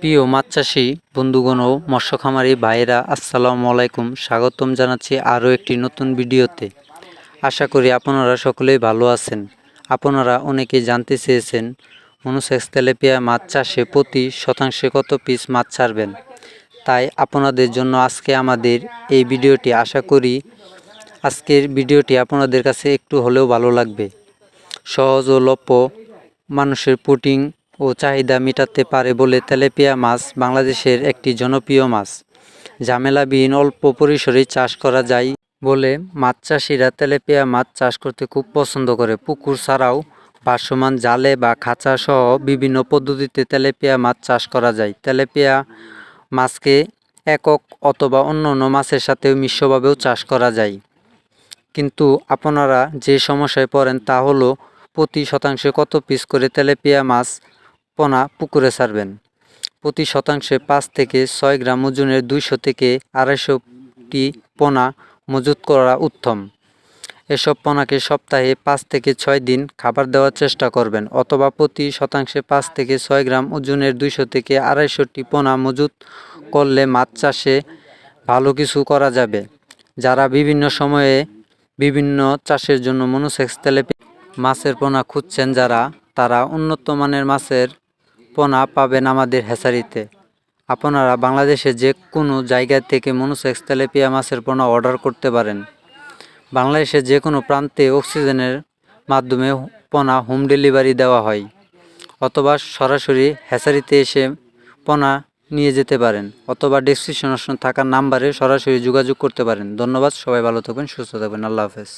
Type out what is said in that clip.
প্রিয় মাছ চাষি, বন্ধুগণ ও মৎস্য খামারি ভাইয়েরা, আসসালামু আলাইকুম। স্বাগতম জানাচ্ছি আরও একটি নতুন ভিডিওতে। আশা করি আপনারা সকলেই ভালো আছেন। আপনারা অনেকেই জানতে চেয়েছেন, মনুসেক্স তেলেপিয়া মাছ চাষে প্রতি শতাংশে কত পিস মাছ ছাড়বেন। তাই আপনাদের জন্য আজকে আমাদের এই ভিডিওটি আশা করি আজকের ভিডিওটি আপনাদের কাছে একটু হলেও ভালো লাগবে। সহজ ও লভ্য মানুষের পুটিং ও চাহিদা মেটাতে পারে বলে তেলেপিয়া মাছ বাংলাদেশের একটি জনপ্রিয় মাছ। ঝামেলাবিহীন অল্প পরিসরে চাষ করা যায় বলে মাছ চাষিরা তেলেপিয়া মাছ চাষ করতে খুব পছন্দ করে। পুকুর ছাড়াও ভাসমান জালে বা খাঁচা সহ বিভিন্ন পদ্ধতিতে তেলেপিয়া মাছ চাষ করা যায়। তেলেপিয়া মাছকে একক অথবা অন্য অন্য মাছের সাথেও মিশ্রভাবেও চাষ করা যায়। কিন্তু আপনারা যে সমস্যায় পড়েন তা হলো প্রতি শতাংশে কত পিস করে তেলেপিয়া মাছ পোনা পুকুরে ছাড়বেন প্রতি শতাংশে পাঁচ থেকে ছয় গ্রাম ওজনের দুইশো থেকে আড়াইশোটি পোনা মজুত করা উত্তম। এসব পোনাকে সপ্তাহে পাঁচ থেকে ছয় দিন খাবার দেওয়ার চেষ্টা করবেন অথবা প্রতি শতাংশে পাঁচ থেকে ছয় গ্রাম ওজনের দুইশো থেকে আড়াইশোটি পোনা মজুত করলে মাছ চাষে ভালো কিছু করা যাবে। যারা বিভিন্ন সময়ে বিভিন্ন চাষের জন্য মনোসেক্স তেলে মাছের পোনা খুঁজছেন যারা, তারা উন্নত মানের মাছের পোনা পাবেন আমাদের হ্যাচারিতে। আপনারা বাংলাদেশে যে কোনো জায়গা থেকে মনোসেক্স তেলেপিয়া মাছের পোনা অর্ডার করতে পারেন। বাংলাদেশের যে কোনো প্রান্তে অক্সিজেনের মাধ্যমে পোনা হোম ডেলিভারি দেওয়া হয়, অথবা সরাসরি হ্যাচারিতে এসে পোনা নিয়ে যেতে পারেন, অথবা ডেসক্রিপশন থাকার নাম্বারে সরাসরি যোগাযোগ করতে পারেন। ধন্যবাদ, সবাই ভালো থাকবেন, সুস্থ থাকবেন, আল্লাহ হাফেজ।